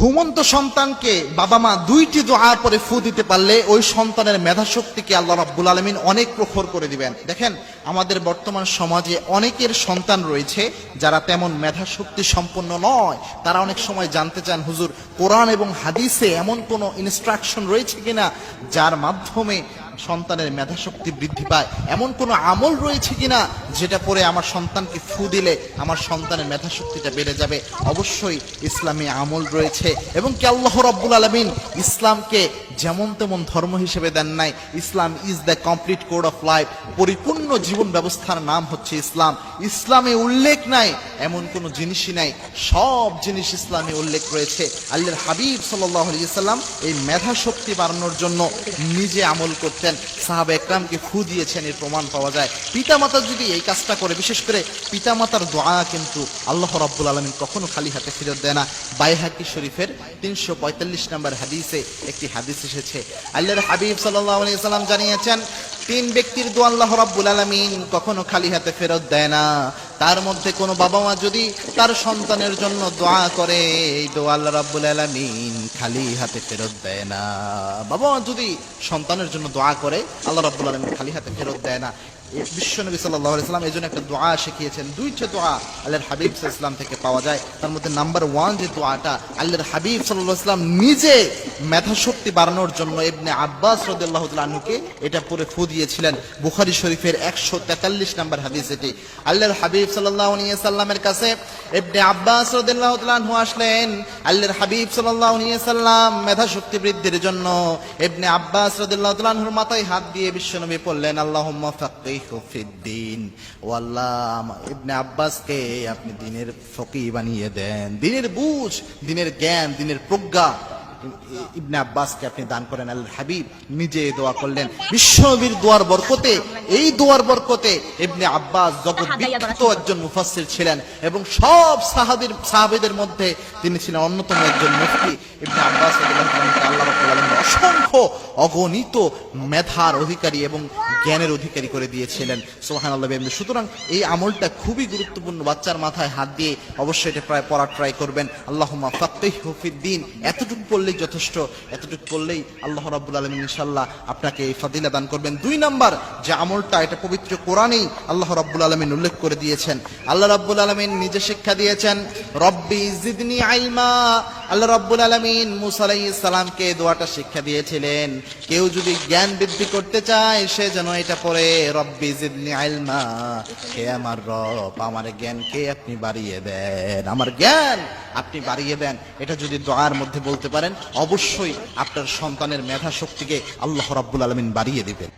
ঘুমন্ত সন্তানকে বাবা মা দুইটি দোয়ার পরে ফু দিতে পারলে ওই সন্তানের মেধা শক্তিকে আল্লাহ রাব্বুল আলমিন অনেক প্রখর করে দিবেন। দেখেন, আমাদের বর্তমান সমাজে অনেকের সন্তান রয়েছে যারা তেমন মেধা শক্তি সম্পন্ন নয়। তারা অনেক সময় জানতে চান, হুজুর, কোরআন এবং হাদিসে এমন কোনো ইনস্ট্রাকশন রয়েছে কিনা যার মাধ্যমে সন্তানের মেধা শক্তি বৃদ্ধি পায়। এমন কোনো আমল রয়েছে কিনা যেটা পরে আমার সন্তানকে ফু দিলে আমার সন্তানের মেধা শক্তিটা বেড়ে যাবে? অবশ্যই ইসলামী আমল রয়েছে এবং কি আল্লাহ রব্বুল আলমিন ইসলামকে যেমন তেমন ধর্ম হিসেবে দেন নাই, Islam is the complete code of life পরিপূর্ণ জীবন ব্যবস্থার নাম হচ্ছে ইসলাম। ইসলামে উল্লেখ নাই এমন কোনো জিনিসই নাই। সব জিনিস ইসলামে উল্লেখ রয়েছে। আল্লাহর হাবিব সাল্লাম এই মেধা শক্তি বাড়ানোর জন্য নিজে আমল করতেন। সাহাবা একরামকে ফু দিয়েছেন, এর প্রমাণ পাওয়া যায়। পিতামাতা যদি এই কাজটা করে, বিশেষ করে পিতামাতার দোয়া কিন্তু আল্লাহ রাব্বুল আলমিন কখনো খালি হাতে ফেরত দেয় না। বাইহাকি শরীফের তিনশো পঁয়তাল্লিশ নম্বর হাদিসে একটি হাদিস এসেছে। আল্লাহর হাবিব সাল্লাম জানিয়েছেন, তিন ব্যক্তির দোয়া আল্লাহ রাব্বুল আলমিন কখনো খালি হাতে ফেরত দেয় না। তার মধ্যে কোনো বাবা মা যদি তার সন্তানের জন্য দোয়া করে, এই দোয়া আল্লাহ রাব্বুল আলামিন খালি হাতে ফেরত দেয় না। বাবা মা যদি সন্তানের জন্য দোয়া করে, আল্লাহ রাব্বুল আলামিন খালি হাতে ফেরত দেয় না। বিশ্বনবী সাল্লাহ সাল্লাম এই জন্য একটা দোয়া শিখিয়েছেন। দুইটা দোয়া আল্লাহর হাবিব ইসলাম থেকে পাওয়া যায়। তার মধ্যে নাম্বার ওয়ান যে দোয়াটা আল্লাহর হাবিব সাল্লাহ ইসলাম নিজে মেধা শক্তি বাড়ানোর জন্য ইবনে আব্বাস রদুল্লাহ আনুকে এটা পরে ফু দিয়েছিলেন। বুখারি শরীফের একশো তেতাল্লিশ নাম্বার হাদিস এটি। আল্লাহর হাবিব সাল্লাহ সাল্লামের কাছে ইবনে আব্বাস রদুল্লাহ আনহু আসলেন, আল্লাহর হাবিব সাল্লাহ সাল্লাম মেধা শক্তি বৃদ্ধির জন্য ইবনে আব্বাস রদুল্লাহ আনহুর মাথায় হাত দিয়ে বিশ্বনবী পড়লেন আল্লাহ ফাকিহু ফিদ্দিন ইবনে আব্বাসকে আপনি দিনের ফকি বানিয়ে দেন। দিনের বুঝ দিনের জ্ঞান দিনের প্রজ্ঞা। ইবনে আব্বাসকে আপনি দান করেন আল্লাহ হাবিব নিজে দোয়া করলেন। বিশ্বনবীর দোয়ার বরকতে, এই দোয়ার বরকতে ইবনে আব্বাস জগৎ বিখ্যাত একজন ছিলেন এবং সব সাহাবীর, সাহাবীদের মধ্যে তিনি ছিলেন অন্যতম একজন মুফতি। ইবনে আব্বাস আল্লাহ অসংখ্য অগণিত মেধার অধিকারী এবং জ্ঞানের অধিকারী করে দিয়েছিলেন। সোহান আল্লাহ সুতরাং এই আমলটা খুবই গুরুত্বপূর্ণ। বাচ্চার মাথায় হাত দিয়ে অবশ্যই এটা প্রায় পড়ার ট্রাই করবেন। আল্লাহ ফাক্তেহ হফিদ্দিন এতটুকু পড়লেই যথেষ্ট, এতটুকু করলেই আল্লাহ রাবুল আলমিন ইনশাল্লাহ আপনাকে এই ফাদিলা দান করবেন। দুই নাম্বার, যে আমলটা, এটা পবিত্র কোরআনেই আল্লাহ রাব্বুল আলমিন উল্লেখ করে দিয়েছেন। আল্লাহ রাব্বুল আলমিন নিজে শিক্ষা দিয়েছেন, রব্বি জিদনি আইলমা আল্লাহ রাব্বুল আলমিন মুসা আলাইহিস সালামকে দোয়াটা শিক্ষা দিয়েছিলেন, কেউ যদি জ্ঞান বৃদ্ধি করতে চায়, সে যেন এটা পড়ে, রব্বি জিদনি আইলমা হে আমার রব, আমার জ্ঞানকে আপনি বাড়িয়ে দেন আমার জ্ঞান আপনি বাড়িয়ে দেন এটা যদি দোয়ার মধ্যে বলতে পারেন, অবশ্যই আপনার সন্তানের মেধা শক্তিকে আল্লাহ রাব্বুল আলমিন বাড়িয়ে দিবেন।